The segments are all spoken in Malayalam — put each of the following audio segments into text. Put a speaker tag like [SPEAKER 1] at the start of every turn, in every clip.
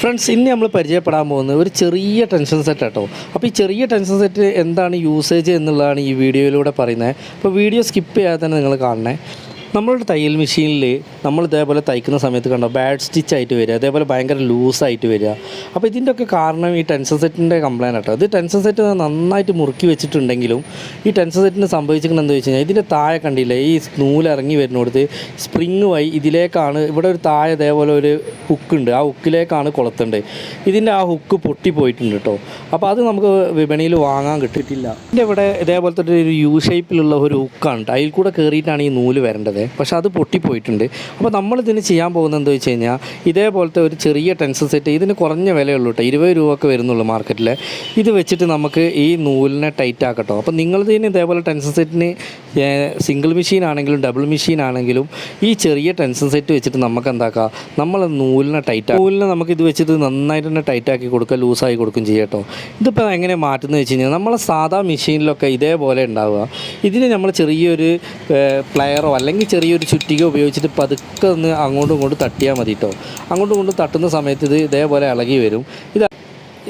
[SPEAKER 1] ഫ്രണ്ട്സ് ഇന്ന് നമ്മൾ പരിചയപ്പെടാൻ പോകുന്നത് ഒരു ചെറിയ ടെൻഷൻ സെറ്റ് കേട്ടോ അപ്പോൾ ഈ ചെറിയ ടെൻഷൻ സെറ്റ് എന്താണ് യൂസേജ് എന്നുള്ളതാണ് ഈ വീഡിയോയിലൂടെ പറയുന്നത്. അപ്പോൾ വീഡിയോ സ്കിപ്പ് ചെയ്യാതെ തന്നെ നിങ്ങൾ കാണണേ. നമ്മളുടെ തയ്യൽ മെഷീനിൽ നമ്മൾ ഇതേപോലെ തയ്ക്കുന്ന സമയത്ത് കണ്ടോ ബാഡ് സ്റ്റിച്ച് ആയിട്ട് വരിക അതേപോലെ ഭയങ്കര ലൂസായിട്ട് വരിക. അപ്പോൾ ഇതിന്റെ ഒക്കെ കാരണം ഈ ടെൻഷൻ സെറ്റിന്റെ കംപ്ലയിന്റ് കേട്ടോ ഇത് ടെൻഷൻ സെറ്റ് നന്നായിട്ട് മുറുക്കി വെച്ചിട്ടുണ്ടെങ്കിലും ഈ ടെൻഷൻ സെറ്റിന് സംഭവിച്ചിരിക്കുന്നത് എന്താ വെച്ച് കഴിഞ്ഞാൽ ഇതിന്റെ താഴെ കണ്ടില്ലേ ഈ നൂലിറങ്ങി വരുന്നിടത്ത് സ്പ്രിങ് വഴി ഇതിലേക്കാണ് ഇവിടെ ഒരു താഴെ ഇതേപോലെ ഒരു ഹുക്കുണ്ട് ആ ഹുക്കിലേക്കാണ് കൊളത്തേണ്ടത്. ഇതിന്റെ ആ ഹുക്ക് പൊട്ടിപ്പോയിട്ടുണ്ട് കേട്ടോ അപ്പോൾ അത് നമുക്ക് വിപണിയിൽ വാങ്ങാൻ കിട്ടിയിട്ടില്ല. ഇതിന്റെ ഇവിടെ ഇതേപോലത്തെ ഒരു യു ഷേപ്പിലുള്ള ഒരു ഹുക്കാണ് അതിൽ കൂടെ കയറിയിട്ടാണ് ഈ നൂൽ വരേണ്ടത്. പക്ഷേ അത് പൊട്ടിപ്പോയിട്ടുണ്ട്. അപ്പോൾ നമ്മളിതിന് ചെയ്യാൻ പോകുന്നത് എന്താ വെച്ച് കഴിഞ്ഞാൽ ഇതേപോലത്തെ ഒരു ചെറിയ ടെൻഷൻ സെറ്റ് ഇതിന് കുറഞ്ഞ വിലയുള്ളൂ കേട്ടോ. ഇരുപത് രൂപ ഒക്കെ വരുന്നുള്ളൂ മാർക്കറ്റിൽ. ഇത് വെച്ചിട്ട് നമുക്ക് ഈ നൂലിനെ ടൈറ്റ് ആക്കട്ടോ. അപ്പോൾ നിങ്ങളിതിന് ഇതേപോലെ ടെൻഷൻ സെറ്റിന് സിംഗിൾ മെഷീൻ ആണെങ്കിലും ഡബിൾ മെഷീൻ ആണെങ്കിലും ഈ ചെറിയ ടെൻഷൻ സെറ്റ് വെച്ചിട്ട് നമുക്ക് എന്താക്കാം? നമ്മൾ നൂലിനെ ടൈറ്റ് നൂലിനെ നമുക്ക് ഇത് വെച്ചിട്ട് നന്നായിട്ട് തന്നെ ടൈറ്റ് ആക്കി കൊടുക്കുക ലൂസായി കൊടുക്കും ചെയ്യട്ടോ ഇതിപ്പോൾ എങ്ങനെ മാറ്റുന്നത് വെച്ച് കഴിഞ്ഞാൽ നമ്മളെ സാധാ മെഷീനിലൊക്കെ ഇതേപോലെ ഉണ്ടാവുക. ഇതിന് നമ്മൾ ചെറിയൊരു പ്ലെയറോ അല്ലെങ്കിൽ ചെറിയൊരു ചുറ്റിക ഉപയോഗിച്ചിട്ട് പതുക്കെ ഒന്ന് അങ്ങോട്ടും ഇങ്ങോട്ടും തട്ടിയാൽ മതി കേട്ടോ അങ്ങോട്ടും ഇങ്ങോട്ടും തട്ടുന്ന സമയത്ത് ഇത് ഇതേപോലെ ഇളകി വരും. ഇത്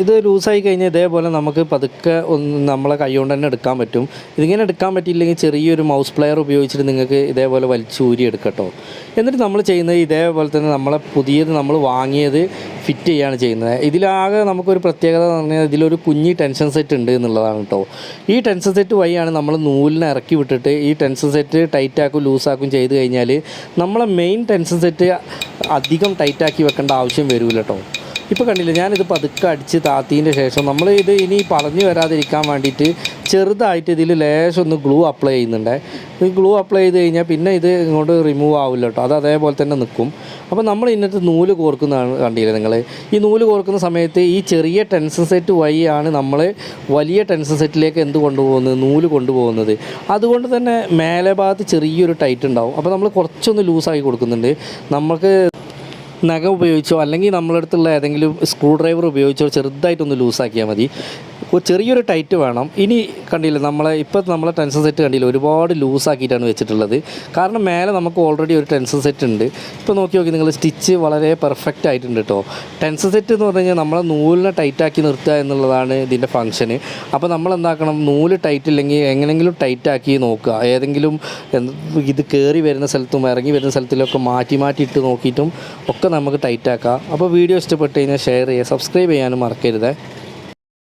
[SPEAKER 1] ഇത് ലൂസായി കഴിഞ്ഞാൽ ഇതേപോലെ നമുക്ക് പതുക്കെ ഒന്ന് നമ്മളെ കൈകൊണ്ട് തന്നെ എടുക്കാൻ പറ്റും. ഇതിങ്ങനെ എടുക്കാൻ പറ്റിയില്ലെങ്കിൽ ചെറിയൊരു മൗസ് പ്ലെയർ ഉപയോഗിച്ചിട്ട് നിങ്ങൾക്ക് ഇതേപോലെ വലിച്ചൂരി എടുക്കട്ടോ. എന്നിട്ട് നമ്മൾ ചെയ്യുന്നത് ഇതേപോലെ തന്നെ നമ്മളെ പുതിയത് നമ്മൾ വാങ്ങിയത് ഫിറ്റ് ചെയ്യുകയാണ് ചെയ്യുന്നത്. ഇതിലാകെ നമുക്കൊരു പ്രത്യേകത എന്ന് പറഞ്ഞാൽ ഇതിലൊരു കുഞ്ഞി ടെൻഷൻ സെറ്റ് ഉണ്ട് എന്നുള്ളതാണ് കേട്ടോ ഈ ടെൻഷൻ സെറ്റ് വഴിയാണ് നമ്മൾ നൂലിനെ ഇറക്കി വിട്ടിട്ട് ഈ ടെൻഷൻ സെറ്റ് ടൈറ്റാക്കും ലൂസാക്കും ചെയ്ത് കഴിഞ്ഞാൽ നമ്മളെ മെയിൻ ടെൻഷൻ സെറ്റ് അധികം ടൈറ്റാക്കി വെക്കേണ്ട ആവശ്യം വരില്ല കേട്ടോ ഇപ്പോൾ കണ്ടില്ല ഞാനിത് പതുക്കെ അടിച്ച് താത്തീന്റെ ശേഷം നമ്മൾ ഇത് ഇനി പറഞ്ഞു വരാതിരിക്കാൻ വേണ്ടിയിട്ട് ചെറുതായിട്ട് ഇതിൽ ലേശം ഒന്ന് ഗ്ലൂ അപ്ലൈ ചെയ്യുന്നുണ്ട്. ഈ ഗ്ലൂ അപ്ലൈ ചെയ്ത് കഴിഞ്ഞാൽ പിന്നെ ഇത് ഇങ്ങോട്ട് റിമൂവ് ആവില്ല കേട്ടോ അത് അതേപോലെ തന്നെ നിൽക്കും അപ്പോൾ നമ്മൾ ഇന്നത്തെ നൂൽ കോർക്കുന്നതാണ് കണ്ടില്ലേ നിങ്ങൾ ഈ നൂൽ കോർക്കുന്ന സമയത്ത് ഈ ചെറിയ ടെൻഷൻ സെറ്റ് വഴിയാണ് നമ്മൾ വലിയ ടെൻഷൻ സെറ്റിലേക്ക് എന്ത് കൊണ്ടുപോകുന്നത്? നൂൽ കൊണ്ടുപോകുന്നത്. അതുകൊണ്ട് തന്നെ മേലെ ഭാഗത്ത് ചെറിയൊരു ടൈറ്റ് ഉണ്ടാവും. അപ്പോൾ നമ്മൾ കുറച്ചൊന്ന് ലൂസാക്കി കൊടുക്കുന്നുണ്ട്. നമുക്ക് നഖം ഉപയോഗിച്ചോ അല്ലെങ്കിൽ നമ്മളടുത്തുള്ള ഏതെങ്കിലും സ്ക്രൂ ഡ്രൈവർ ഉപയോഗിച്ചോ ചെറുതായിട്ടൊന്ന് ലൂസാക്കിയാൽ മതി. ചെറിയൊരു ടൈറ്റ് വേണം. ഇനി കണ്ടില്ല നമ്മളെ ഇപ്പോൾ നമ്മളെ ടെൻഷൻ സെറ്റ് കണ്ടില്ല ഒരുപാട് ലൂസാക്കിയിട്ടാണ് വെച്ചിട്ടുള്ളത്. കാരണം മേലെ നമുക്ക് ഓൾറെഡി ഒരു ടെൻഷൻ സെറ്റ് ഉണ്ട്. ഇപ്പോൾ നോക്കി നോക്കി നിങ്ങൾ സ്റ്റിച്ച് വളരെ പെർഫെക്റ്റ് ആയിട്ടുണ്ട് കേട്ടോ ടെൻഷൻ സെറ്റ് എന്ന് പറഞ്ഞു കഴിഞ്ഞാൽ നമ്മളെ നൂലിനെ ടൈറ്റാക്കി നിർത്തുക എന്നുള്ളതാണ് ഇതിന്റെ ഫംഗ്ഷന് അപ്പോൾ നമ്മൾ എന്താക്കണം നൂൽ ടൈറ്റ് ഇല്ലെങ്കിൽ എങ്ങനെങ്കിലും ടൈറ്റാക്കി നോക്കുക. ഏതെങ്കിലും ഇത് കയറി വരുന്ന സ്ഥലത്തും ഇറങ്ങി വരുന്ന സ്ഥലത്തിലൊക്കെ മാറ്റി മാറ്റി ഇട്ട് നോക്കിയിട്ടും ഒക്കെ നമുക്ക് ടൈറ്റാക്കാം അപ്പോൾ വീഡിയോ ഇഷ്ടപ്പെട്ട് കഴിഞ്ഞാൽ ഷെയർ ചെയ്യുക. സബ്സ്ക്രൈബ് ചെയ്യാനും മറക്കരുത്.